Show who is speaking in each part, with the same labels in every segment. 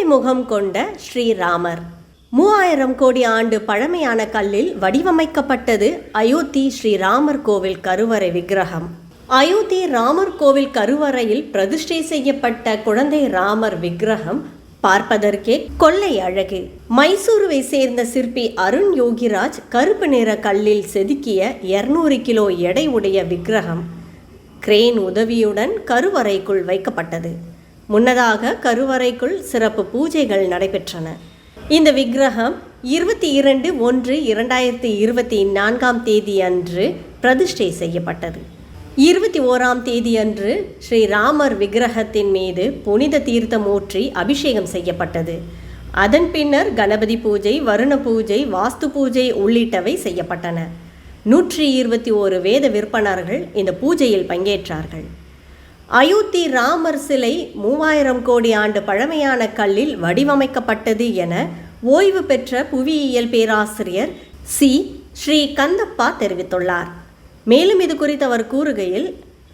Speaker 1: குழந்தை முகம் கொண்ட ஸ்ரீராமர். மூவாயிரம் கோடி ஆண்டு பழமையான கல்லில் வடிவமைக்கப்பட்டது அயோத்தி ஸ்ரீராமர் கோவில் கருவறை விக்கிரகம். அயோத்தி ராமர் கோவில் கருவறையில் பிரதிஷ்டை செய்யப்பட்ட குழந்தை ராமர் விக்கிரகம் பார்ப்பதற்கே கொள்ளை அழகு. மைசூருவை சேர்ந்த சிற்பி அருண் யோகிராஜ் கருப்பு நிற கல்லில் செதுக்கிய 200 கிலோ எடை உடைய விக்கிரகம் கிரேன் உதவியுடன் கருவறைக்குள் வைக்கப்பட்டது. முன்னதாக கருவறைக்குள் சிறப்பு பூஜைகள் நடைபெற்றன. இந்த விக்கிரகம் இருபத்தி இரண்டு ஒன்று இரண்டாயிரத்தி இருபத்தி நான்காம் தேதி அன்று பிரதிஷ்டை செய்யப்பட்டது. இருபத்தி ஓராம் தேதி அன்று ஸ்ரீராமர் விக்கிரகத்தின் மீது புனித தீர்த்தம் ஊற்றி அபிஷேகம் செய்யப்பட்டது. அதன் பின்னர் கணபதி பூஜை வருண பூஜை வாஸ்து பூஜை உள்ளிட்டவை செய்யப்பட்டன. நூற்றி இருபத்தி ஓரு வேத விற்பனர்கள் இந்த பூஜையில் பங்கேற்றார்கள். அயோத்தி ராமர் சிலை மூவாயிரம் கோடி ஆண்டு பழமையான கல்லில் வடிவமைக்கப்பட்டது என ஓய்வு பெற்ற புவியியல் பேராசிரியர் சி. ஸ்ரீ கந்தப்பா தெரிவித்துள்ளார். மேலும் இது குறித்து அவர் கூறுகையில்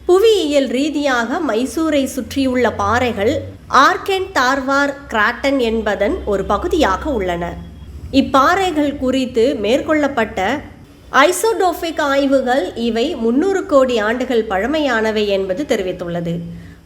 Speaker 1: புவியியல் ரீதியாக மைசூரை சுற்றியுள்ள பாறைகள் ஆர்கென் தார்வார் கிராட்டன் என்பதன் ஒரு பகுதியாக உள்ளன. இப்பாறைகள் குறித்து மேற்கொள்ளப்பட்ட ஐசோடோஃபிக் ஆய்வுகள் இவை முன்னூறு கோடி ஆண்டுகள் பழமையானவை என்பது தெரிவித்துள்ளது.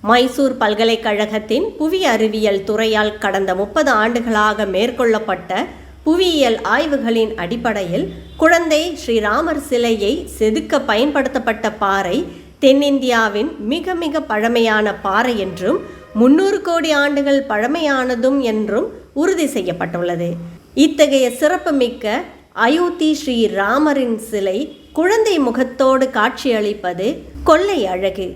Speaker 1: மைசூர் பல்கலைக்கழகத்தின் புவி அறிவியல் துறையால் கடந்த முப்பது ஆண்டுகளாக மேற்கொள்ளப்பட்ட புவியியல் ஆய்வுகளின் அடிப்படையில் குழந்தை ஸ்ரீராமர் சிலையை செதுக்க பயன்படுத்தப்பட்ட பாறை தென்னிந்தியாவின் மிக மிக பழமையான பாறை என்றும் முன்னூறு கோடி ஆண்டுகள் பழமையானதும் என்றும் உறுதி செய்யப்பட்டுள்ளது. இத்தகைய சிறப்புமிக்க அயோத்தி ஸ்ரீ ராமரின் சிலை குழந்தை முகத்தோடு காட்சியளிப்பது கொள்ளை அழகு.